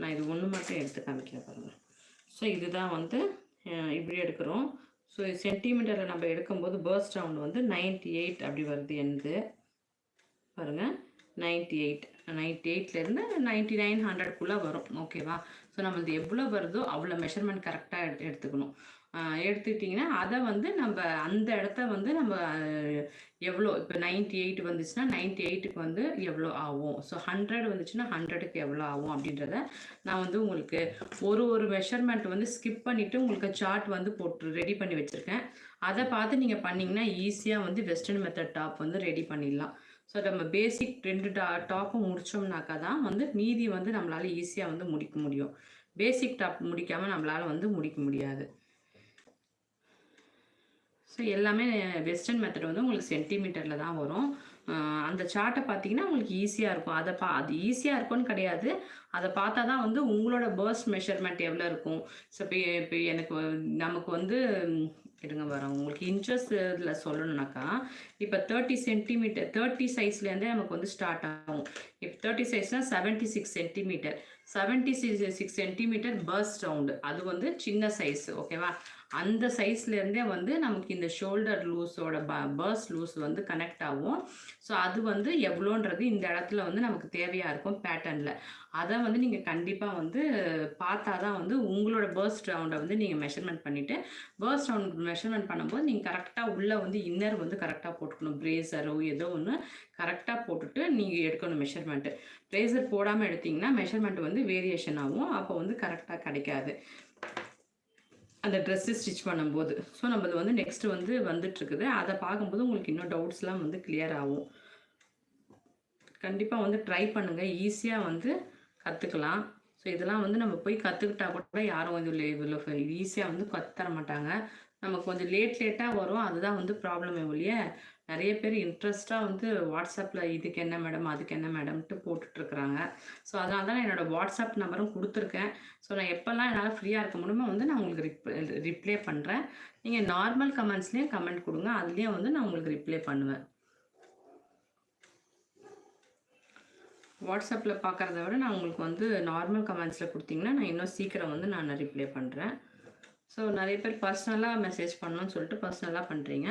நான் இது ஒன்று மட்டும் எடுத்து காமிக்கிறேன் பாருங்கள் ஸோ இதுதான் வந்து இப்படி எடுக்கிறோம். ஸோ சென்டிமீட்டரில் நம்ம எடுக்கும்போது பர்ஸ்ட் ரவுண்ட் வந்து 98 எயிட் அப்படி வருது எனது பாருங்கள் நைன்ட்டி எயிட் நைன்ட்டி எயிட்லேருந்து நைன்ட்டி நைன் ஹண்ட்ரட்குள்ளே வரும். ஓகேவா ஸோ நம்மளது எவ்வளோ வருதோ அவ்வளோ மெஷர்மெண்ட் கரெக்டாக எடுத்துக்கணும். எடுத்துக்கிட்டிங்கன்னா அதை வந்து நம்ம அந்த இடத்த வந்து நம்ம எவ்வளோ இப்போ நைன்ட்டி எயிட் வந்துச்சுன்னா நைன்ட்டி எயிட்டுக்கு வந்து எவ்வளோ ஆகும்? ஸோ ஹண்ட்ரட் வந்துச்சுன்னா ஹண்ட்ரடுக்கு எவ்வளோ ஆகும் அப்படின்றத நான் வந்து உங்களுக்கு ஒரு ஒரு மெஷர்மெண்ட் வந்து ஸ்கிப் பண்ணிவிட்டு உங்களுக்கு சார்ட் வந்து போட்டு ரெடி பண்ணி வச்சுருக்கேன். அதை பார்த்து நீங்கள் பண்ணிங்கன்னா ஈஸியாக வந்து வெஸ்டர்ன் மெத்தட் டாப் வந்து ரெடி பண்ணிடலாம். ஸோ நம்ம பேசிக் ரெண்டு டா டாப்பும் முடித்தோம்னாக்கா தான் வந்து மீதி வந்து நம்மளால் ஈஸியாக வந்து முடிக்க முடியும். பேசிக் டாப் முடிக்காமல் நம்மளால் வந்து முடிக்க முடியாது. ஸோ எல்லாமே வெஸ்டர்ன் மெத்தட் வந்து உங்களுக்கு சென்டிமீட்டரில் தான் வரும். அந்த சார்ட்டை பார்த்தீங்கன்னா உங்களுக்கு ஈஸியாக இருக்கும். அதை பா அது ஈஸியாக இருக்கும்னு கிடையாது. அதை பார்த்தா தான் வந்து உங்களோட பர்ஸ்ட் மெஷர்மெண்ட் எவ்வளோ இருக்கும். ஸோ இப்போ இப்போ எனக்கு நமக்கு வந்து இருங்க வரோம் உங்களுக்கு இன்ச்சஸ் இதில் சொல்லணும்னாக்கா இப்போ தேர்ட்டி சென்டிமீட்டர் தேர்ட்டி சைஸ்லேருந்தே நமக்கு வந்து ஸ்டார்ட் ஆகும். இப்போ thirty சைஸ்னால் seventy six centimetre seventy six six centimetre first round அது வந்து சின்ன சைஸ் ஓகேவா அந்த சைஸ்லேருந்தே வந்து நமக்கு இந்த ஷோல்டர் லூஸோட ப பர்ஸ் லூஸ் வந்து கனெக்ட் ஆகும். ஸோ அது வந்து எவ்வளோன்றது இந்த இடத்துல வந்து நமக்கு தேவையாக இருக்கும் பேட்டர்னில் அதை வந்து நீங்கள் கண்டிப்பாக வந்து பார்த்தா தான் வந்து உங்களோட பர்ஸ்ட் ரவுண்டை வந்து நீங்கள் மெஷர்மெண்ட் பண்ணிவிட்டு பர்ஸ்ட் ரவுண்ட் மெஷர்மெண்ட் பண்ணும்போது நீங்கள் கரெக்டாக உள்ளே வந்து இன்னர் வந்து கரெக்டாக போட்டுக்கணும். பிரேசரோ ஏதோ ஒன்று கரெக்டாக போட்டுட்டு நீங்கள் எடுக்கணும் மெஷர்மெண்ட்டு பிரேசர் போடாமல் எடுத்தீங்கன்னா மெஷர்மெண்ட் வந்து வேரியேஷன் ஆகும். அப்போ வந்து கரெக்டாக கிடைக்காது. அந்த ட்ரெஸ்ஸு ஸ்டிச் பண்ணும்போது. ஸோ நம்மளது வந்து நெக்ஸ்ட் வந்து வந்துட்டுருக்குது. அதை பார்க்கும்போது உங்களுக்கு இன்னும் டவுட்ஸ்லாம் வந்து கிளியர் ஆகும். கண்டிப்பாக வந்து ட்ரை பண்ணுங்கள் ஈஸியாக வந்து கற்றுக்கலாம் ஸோ இதெல்லாம் வந்து நம்ம போய் கற்றுக்கிட்டா கூட யாரும் வந்து இவ்வளோ ஈஸியாக வந்து கற்றுத்தர மாட்டாங்க நமக்கு கொஞ்சம் லேட் லேட்டாக வரும். அதுதான் வந்து ப்ராப்ளமே ஒழிய நிறைய பேர் இன்ட்ரெஸ்ட்டாக வந்து வாட்ஸ்அப்பில் இதுக்கு என்ன மேடம் அதுக்கு என்ன மேடம்ட்டு போட்டுட்ருக்குறாங்க ஸோ அதனால தான் நான் என்னோடய வாட்ஸ்அப் நம்பரும் கொடுத்துருக்கேன். ஸோ நான் எப்போல்லாம் என்னால் ஃப்ரீயாக இருக்க முடியுமோ வந்து நான் உங்களுக்கு ரிப் ரிப்ளை பண்ணுறேன் நீங்கள் நார்மல் கமெண்ட்ஸ்லேயும் கமெண்ட் கொடுங்க. அதுலேயும் வந்து நான் உங்களுக்கு ரிப்ளை பண்ணுவேன். வாட்ஸ்அப்பில் பார்க்குறத விட நான் உங்களுக்கு வந்து நார்மல் கமெண்ட்ஸில் கொடுத்தீங்கன்னா நான் இன்னும் சீக்கிரம் வந்து நான் ரிப்ளை பண்ணுறேன் ஸோ நிறைய பேர் பர்சனலாக மெசேஜ் பண்ணணும்னு சொல்லிட்டு பர்சனலாக பண்ணுறீங்க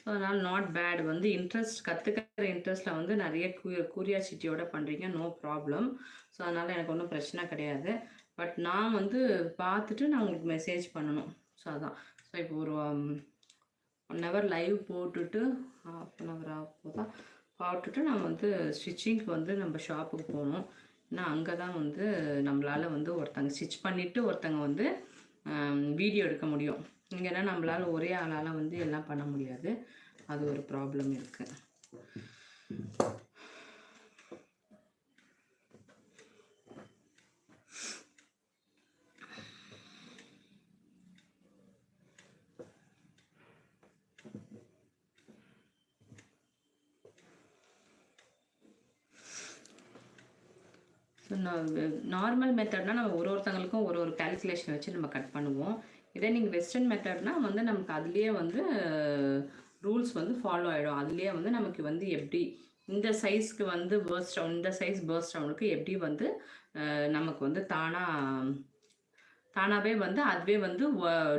ஸோ அதனால் நாட் பேட் வந்து இன்ட்ரெஸ்ட் கற்றுக்கிற இன்ட்ரெஸ்ட்டில் வந்து நிறைய கூரியாசிட்டியோட பண்ணுறீங்க நோ ப்ராப்ளம் ஸோ அதனால் எனக்கு ஒன்றும் பிரச்சனை கிடையாது. பட் நான் வந்து பார்த்துட்டு நான் உங்களுக்கு மெசேஜ் பண்ணணும். ஸோ அதான். ஸோ இப்போ ஒரு ஒன் ஹவர் லைவ் போட்டுட்டு ஹாஃப் அன் ஹவர் ஆகுதா போட்டுட்டு நம்ம வந்து ஸ்டிச்சிங்க்கு வந்து நம்ம ஷாப்புக்கு போகணும். ஏன்னா அங்கே தான் வந்து நம்மளால் வந்து ஒருத்தங்க ஸ்டிச் பண்ணிவிட்டு ஒருத்தங்க வந்து வீடியோ எடுக்க முடியும். இங்கேனா நம்மளால் ஒரே ஆளால் வந்து எல்லாம் பண்ண முடியாது. அது ஒரு ப்ராப்ளம் இருக்குது நார்மல் மெத்தட்னா நம்ம ஒரு ஒருத்தங்களுக்கும் ஒரு ஒரு கால்குலேஷன் வச்சு நம்ம கட் பண்ணுவோம். இதே நீங்கள் வெஸ்டர்ன் மெத்தட்னா வந்து நமக்கு அதுலேயே வந்து ரூல்ஸ் வந்து ஃபாலோ ஆகிடும் அதுலேயே வந்து நமக்கு வந்து எப்படி இந்த சைஸ்க்கு வந்து பேர்ஸ்ட் ரவுண்ட் இந்த சைஸ் பேர்ஸ்ட் ரவுண்டுக்கு எப்படி வந்து நமக்கு வந்து தானாக தானாகவே வந்து அதுவே வந்து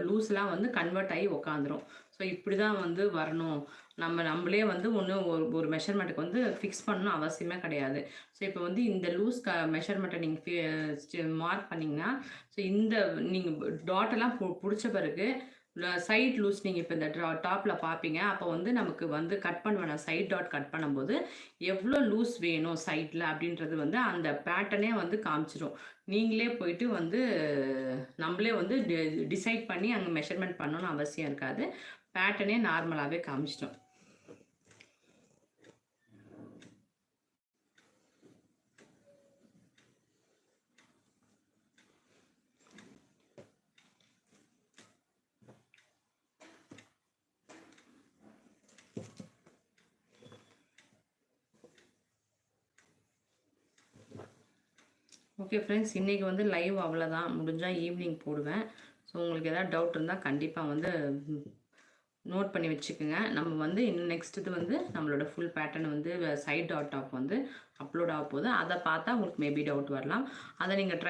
லூஸ்லாம் வந்து கன்வெர்ட் ஆகி உக்காந்துரும். ஸோ இப்படி தான் வந்து வரணும். நம்ம நம்மளே வந்து ஒன்று ஒரு ஒரு மெஷர்மெண்ட்டுக்கு வந்து ஃபிக்ஸ் பண்ணணும் அவசியமே கிடையாது. ஸோ இப்போ வந்து இந்த லூஸ் க மெஷர்மெண்ட்டை நீங்கள் மார்க் பண்ணிங்கன்னா ஸோ இந்த நீங்கள் டாட்டெல்லாம் பிடிச்ச பிறகு சைட் லூஸ் நீங்கள் இப்போ இந்த ட்ரா டாப்பில் பார்ப்பீங்க அப்போ வந்து நமக்கு வந்து கட் பண்ணுவேன். சைட் டாட் கட் பண்ணும்போது எவ்வளோ லூஸ் வேணும் சைட்டில் அப்படின்றது வந்து அந்த பேட்டர்னே வந்து காமிச்சிடும் நீங்களே போயிட்டு வந்து நம்மளே வந்து டிசைட் பண்ணி அங்கே மெஷர்மெண்ட் பண்ணணும்னு அவசியம் இருக்காது. பேட்டர்னே நார்மலாகவே காமிச்சிட்டோம் ஓகே ஃப்ரெண்ட்ஸ் இன்றைக்கி வந்து லைவ் அவ்வளோதான் முடிஞ்சால் ஈவினிங் போடுவேன். ஸோ உங்களுக்கு எதாவது டவுட் இருந்தால் கண்டிப்பாக வந்து நோட் பண்ணி வச்சுக்கோங்க. நம்ம வந்து இன்னும் நெக்ஸ்ட் இது வந்து நம்மளோட ஃபுல் பேட்டர்ன் வந்து சைட் டாட் டாப் வந்து அப்லோட் ஆக போகுது. அதை பார்த்தா உங்களுக்கு மேபி டவுட் வரலாம். அதை நீங்கள் ட்ரை